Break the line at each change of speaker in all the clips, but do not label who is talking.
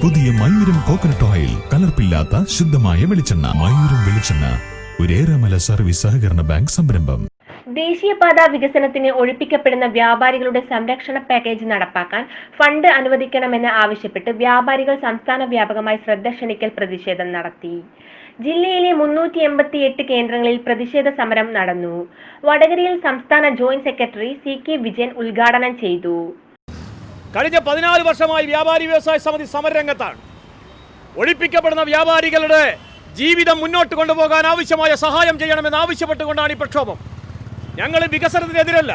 പുതിയ മയൂരം coconut oil കലർപ്പില്ലാത്ത ശുദ്ധമായ വെളിച്ചെണ്ണ. മയൂരം വെളിച്ചെണ്ണ ഒരേറെമല സർവീസ് സഹകരണ ബാങ്ക് സംരംഭം.
ദേശീയപാത വികസനത്തിന് ഒഴിപ്പിക്കപ്പെടുന്ന വ്യാപാരികളുടെ സംരക്ഷണ പാക്കേജ് നടപ്പാക്കാൻ ഫണ്ട് അനുവദിക്കണമെന്ന് ആവശ്യപ്പെട്ട് വ്യാപാരികൾ സംസ്ഥാന വ്യാപകമായി ശ്രദ്ധ ക്ഷണിക്കൽ പ്രതിഷേധം നടത്തി. ജില്ലയിലെ മുന്നൂറ്റി എൺപത്തി എട്ട് കേന്ദ്രങ്ങളിൽ പ്രതിഷേധ സമരം നടന്നു. വടകരയിൽ സംസ്ഥാന joint secretary C K Vijayan ഉദ്ഘാടനം ചെയ്തു.
കഴിഞ്ഞ പതിനാല് വർഷമായി വ്യാപാരി വ്യവസായ സമിതി സമരരംഗത്താണ്. ഒഴിപ്പിക്കപ്പെടുന്ന വ്യാപാരികളുടെ ജീവിതം മുന്നോട്ട് കൊണ്ടുപോകാൻ ആവശ്യമായ സഹായം ചെയ്യണമെന്ന് ആവശ്യപ്പെട്ടുകൊണ്ടാണ് ഈ പ്രക്ഷോഭം. ഞങ്ങൾ വികസനത്തിനെതിരല്ല.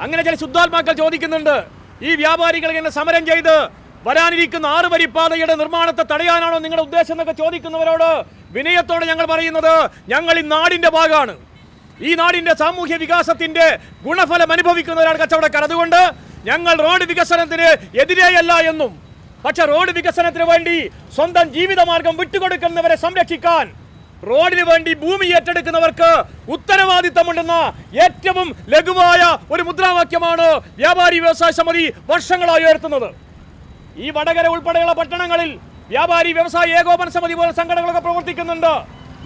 അങ്ങനെ ചില ശുദ്ധാത്മാക്കൾ ചോദിക്കുന്നുണ്ട് ഈ വ്യാപാരികൾ ഇങ്ങനെ സമരം ചെയ്ത് വരാനിരിക്കുന്ന ആറ് വരി പാതയുടെ നിർമ്മാണത്തെ തടയാനാണോ നിങ്ങളുടെ ഉദ്ദേശം? എന്നൊക്കെ ചോദിക്കുന്നവരോട് വിനയത്തോടെ ഞങ്ങൾ പറയുന്നത് ഞങ്ങൾ ഈ നാടിന്റെ ഭാഗമാണ്. ഈ നാടിന്റെ സാമൂഹ്യ വികാസത്തിന്റെ ഗുണഫലം അനുഭവിക്കുന്നവരാണ് കച്ചവടക്കാർ. അതുകൊണ്ട് ഞങ്ങൾ റോഡ് വികസനത്തിന് എതിരെയല്ല എന്നും. പക്ഷെ റോഡ് വികസനത്തിന് വേണ്ടി സ്വന്തം ജീവിതമാർഗം വിട്ടുകൊടുക്കുന്നവരെ സംരക്ഷിക്കാൻ റോഡിന് വേണ്ടി ഭൂമി ഏറ്റെടുക്കുന്നവർക്ക് ഉത്തരവാദിത്തമുണ്ടെന്ന ഏറ്റവും ലഘുവായ ഒരു മുദ്രാവാക്യമാണ് വ്യാപാരി വ്യവസായ സമിതി വർഷങ്ങളായി ഉയർത്തുന്നത്. ഈ വടകര ഉൾപ്പെടെയുള്ള പട്ടണങ്ങളിൽ വ്യാപാരി വ്യവസായ ഏകോപന സമിതി പോലെ സംഘടനകളൊക്കെ പ്രവർത്തിക്കുന്നുണ്ട്.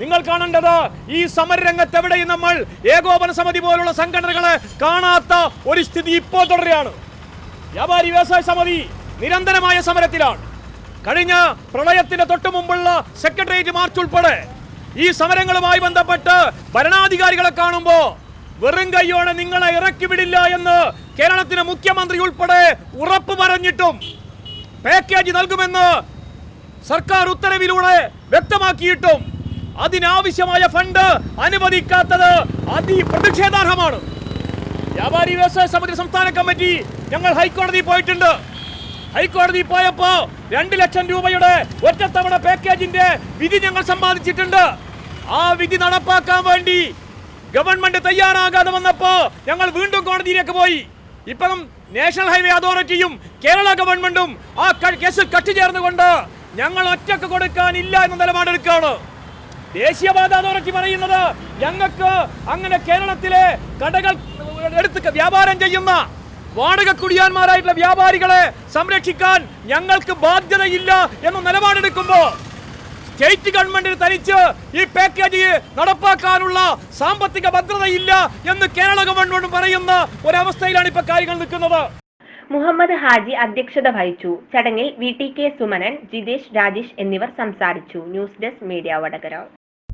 നിങ്ങൾ കാണേണ്ടത് ഈ സമരരംഗത്ത് എവിടെയും നമ്മൾ ഏകോപന സമിതി പോലുള്ള സംഘടനകളെ കാണാത്ത ഒരു സ്ഥിതി ഇപ്പോൾ തുടരുകയാണ്. വ്യാപാരി വ്യവസായ സമിതി നിരന്തരമായ സമരത്തിലാണ്. കഴിഞ്ഞ പ്രളയത്തിന്റെ തൊട്ടു മുമ്പുള്ള സെക്രട്ടേറിയറ്റ് മാർച്ച് ഉൾപ്പെടെ ഈ സമരങ്ങളുമായി ബന്ധപ്പെട്ട് ഭരണാധികാരികളെ കാണുമ്പോൾ വെറും കൈയോടെ നിങ്ങളെ ഇറക്കി വിടില്ല എന്ന് കേരളത്തിന് മുഖ്യമന്ത്രി ഉൾപ്പെടെ ഉറപ്പ് പറഞ്ഞിട്ടും പാക്കേജ് നൽകുമെന്ന് സർക്കാർ ഉത്തരവിലൂടെ വ്യക്തമാക്കിയിട്ടും അതിനാവശ്യമായ ഫണ്ട് അനുവദിക്കാത്തത് അതിപ്രതിഷേധാർഹമാണ്. വ്യാപാരി വ്യവസായ സമിതി സംസ്ഥാന കമ്മിറ്റി ഞങ്ങൾ ഹൈക്കോടതി പോയിട്ടുണ്ട്. ഹൈക്കോടതി പോയപ്പോ രണ്ട് ലക്ഷം രൂപയുടെ ഒറ്റത്തവണ പാക്കേജിന്റെ വിധി ഞങ്ങൾ സമ്പാദിച്ചിട്ടുണ്ട്. ആ വിധി നടപ്പാക്കാൻ വേണ്ടി ഗവൺമെന്റ് തയ്യാറാകാതെ വന്നപ്പോ ഞങ്ങൾ വീണ്ടും കോടതിയിലേക്ക് പോയി. ഇപ്പം നാഷണൽ ഹൈവേ അതോറിറ്റിയും കേരള ഗവൺമെന്റും ആ കേസ് കേസിൽ കക്ഷി ചേർന്നുകൊണ്ട് ഞങ്ങൾ ഒറ്റയ്ക്ക് കൊടുക്കാനില്ല എന്ന നിലപാടെടുക്കുകയാണ്. ദേശീയപാത അതോറിറ്റി പറയുന്നത് ഞങ്ങൾക്ക് അങ്ങനെ കേരളത്തിലെ കടകൾ എടുത്ത് വ്യാപാരം ചെയ്യുന്ന വാടക കുടിയാന്മാരായിട്ടുള്ള വ്യാപാരികളെ സംരക്ഷിക്കാൻ ഞങ്ങൾക്ക് ബാധ്യതയില്ല എന്ന നിലപാടെടുക്കുമ്പോൾ സ്റ്റേറ്റ് ഗവൺമെന്റിന് തനിച്ച് ഈ പാക്കേജ് നടപ്പാക്കാനുള്ള സാമ്പത്തിക ഭദ്രതയില്ല എന്ന് കേരള ഗവൺമെന്റ് പറയുന്ന ഒരവസ്ഥയിലാണ് ഇപ്പൊ കാര്യങ്ങൾ നിൽക്കുന്നത്.
മുഹമ്മദ് ഹാജി അധ്യക്ഷത വഹിച്ചു. ചടങ്ങിൽ V T K Sumanan Jithesh Rajesh എന്നിവർ സംസാരിച്ചു. News desk media Vadakara.